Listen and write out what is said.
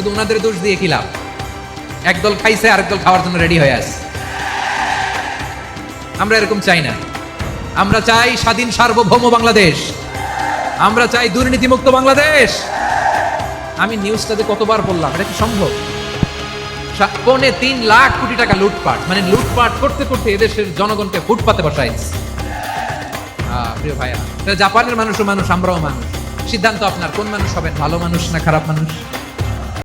শুধু ওনাদের দোষ দিয়ে লাভ? একদল খাইছে আরেকদল খাওয়ার জন্য রেডি হয়ে আছে। আমরা এরকম চাই না। আমরা চাই স্বাধীন সার্বভৌম বাংলাদেশ। আমরা চাই দুর্নীতিমুক্ত বাংলাদেশ। আমি নিউজটাতে কতবার বললাম এটা কি সম্ভব? পৌনে তিন লাখ কোটি টাকা লুটপাট। মানে লুটপাট করতে করতে এদেশের জনগণকে ফুটপাতে বসাইছে আহ, প্রিয় ভাইয়া জাপানের মানুষও মানুষ আমরাও মানুষ। সিদ্ধান্ত আপনার কোন মানুষ হবেন ভালো মানুষ না খারাপ মানুষ?